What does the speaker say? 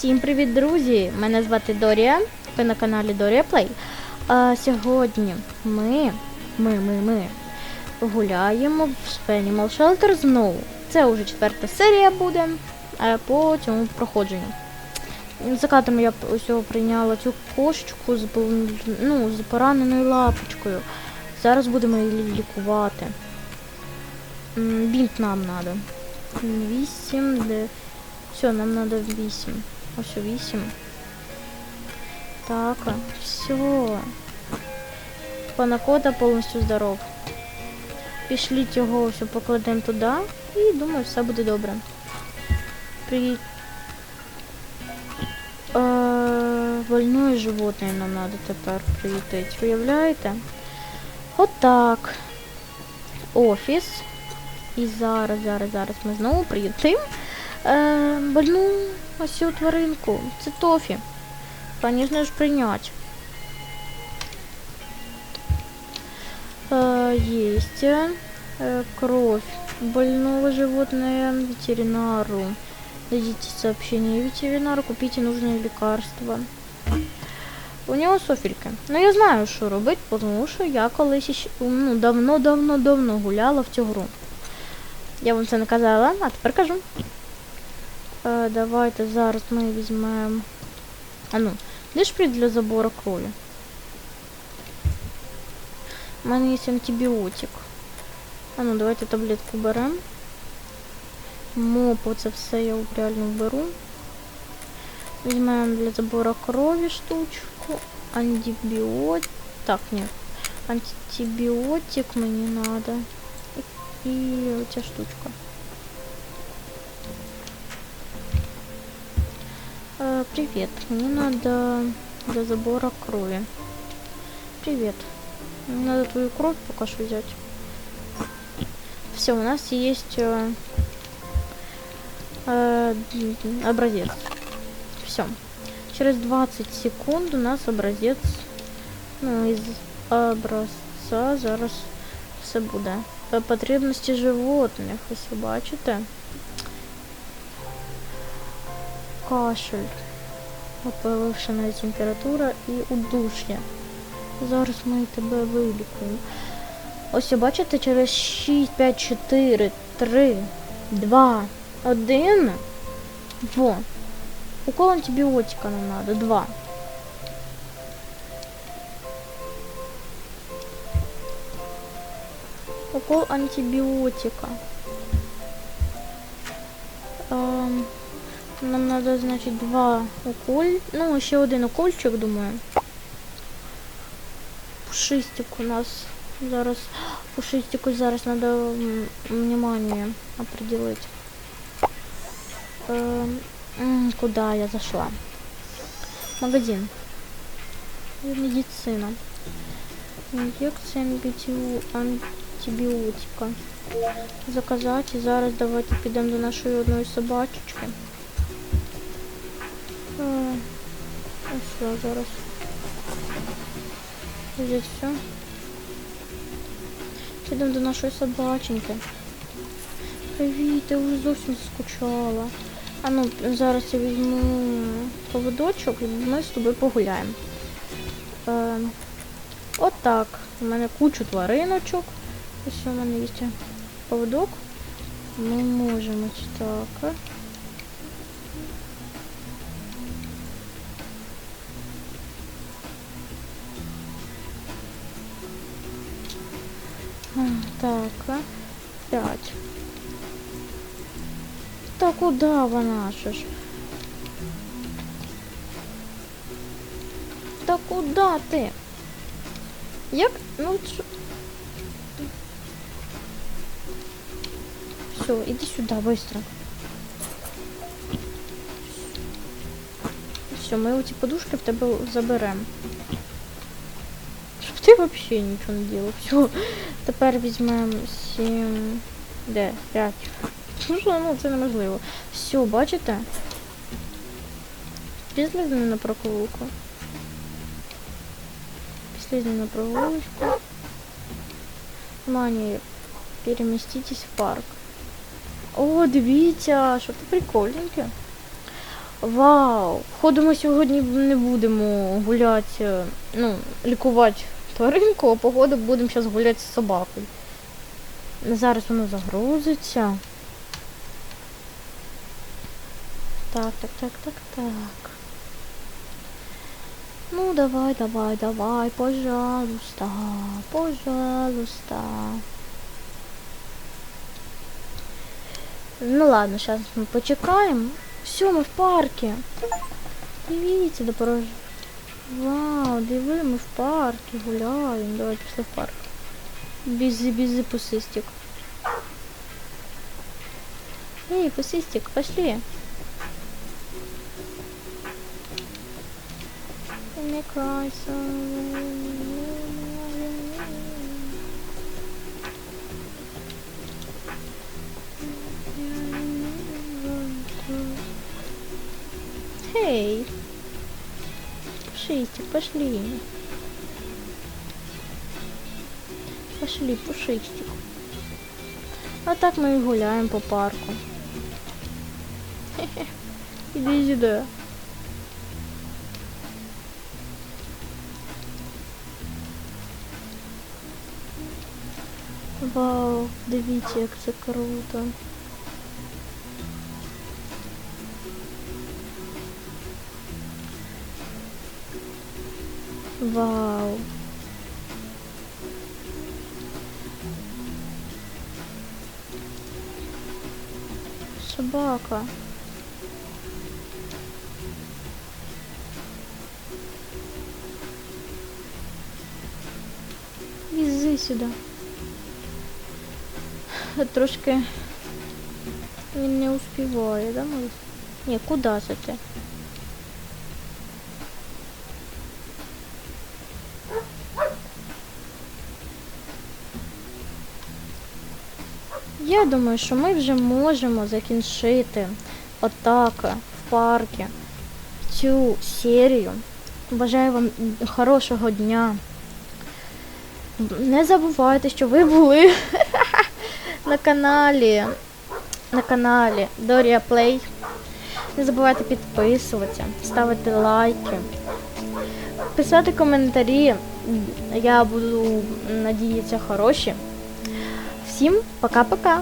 Всім привіт, друзі! Мене звати Дорія. Ви на каналі Дорія Плей. А сьогодні ми, ми, ми, ми гуляємо в Animal Shelter знову. Це вже четверта серія буде е, по цьому проходженню. За кадром я ось прийняла цю кошечку з, ну, з пораненою лапочкою. Зараз будемо її лікувати. Бінт нам треба. 8, де. Все, нам надо 8. Ось у 8. Так, все. Панакота повністю здоров. Пішліть його все покладемо туди і думаю, все буде добре. При... Е, больное животне нам надо тепер приютити. Уявляєте? Отак. Офіс. І зараз, зараз, зараз ми знову приютимо е, больну ось цю тваринку. Це Тофі. Звісно ж, прийняти. Е, есть э, кровь больного животного ветеринару. Дадите сообщение ветеринару, купите нужные лекарства. У нього софільки. Ну я знаю, що робити, тому що я колись ну, давно-давно-давно гуляла в цю гру. Я вам це не казала, а тепер кажу. Е, давайте зараз ми візьмемо. А ну, де шприц для забору крові? У мене є антибіотик. А ну, давайте таблетку беремо. Мопу це все я реально беру. Візьмемо для забору крові штучку. Антибіотик. Так, ні. Антибіотик мені надо. І, і оця штучка. Э, привет. Мне надо для забора крови. Привет. Мне надо твою кровь пока что взять. Все, у нас есть э, э, образец. Все. Через 20 секунд у нас образец. Ну, из образца зараз все буде. Е, Потребності животних, ось ви бачите. Кашель, повишена температура і удуш'я. Зараз ми тебе вилікуємо. Ось бачите, через 6, 5, 4, 3, 2, 1. Во. Укол антибіотика нам надо. 2. Укол антибіотика. Ем, нам надо, значить, два уколь. Ну, ще один укольчик, думаю. Пушистик у нас зараз. Пушистику зараз надо внимание определить. Куда я зашла? Магазин. Медицина. Инъекция антибио- антибіотика. Заказати. І зараз давайте підемо до нашої одної собачечки. Ось зараз. Здесь все. Підемо до нашої собаченьки. Привіт, я вже зовсім скучала. А ну, зараз я візьму поводочок і ми з тобою погуляємо. Е, от так. У мене кучу твариночок. Ось у мене є поводок. Ми можемо так. Так, п'ять. Та куди вона ще ж? Та куди ти? Як? Ну що? Все, іди сюди, быстро. Все, ми оці подушки в тебе заберемо. Ти взагалі нічого не ділав. Все. Тепер візьмемо 7. Де? 5. Ну це неможливо. Все, бачите? Пішли з на прогулку. Ним на прогулочку. Внимание, переместитесь в парк. О, дивіться, що це прикольненьке. Вау! Походу ми сьогодні не будемо гуляти, ну, лікувати тваринку, а походу будемо зараз гуляти з собакою. Зараз воно загрузиться. Так, так, так, так, так. Ну, давай, давай, давай, пожалуйста, пожалуйста. Ну ладно, сейчас мы почекаем. Все, мы в парке. До порож... Вау, диви, ми в парке гуляємо. Давайте пішли в парк. Бізи, бізи, пусистик. Эй, пусистик, пошли. Не. Эй, пушистик, пошли. Пошли, пушистик. А так мы и гуляем по парку. Иди сюда. Вау, дивіться, як це круто. Вау. Собака. Вези сюди. Трошки він не успіває, да, Марис? Ні, куди це ти? Я думаю, що ми вже можемо закінчити отак в парку цю серію. Бажаю вам хорошого дня. Не забувайте, що ви були на каналі. На каналі Дорія Плей. Не забувайте підписуватися, ставити лайки, писати коментарі. Я буду надіятися хороші. Всім пока-пока!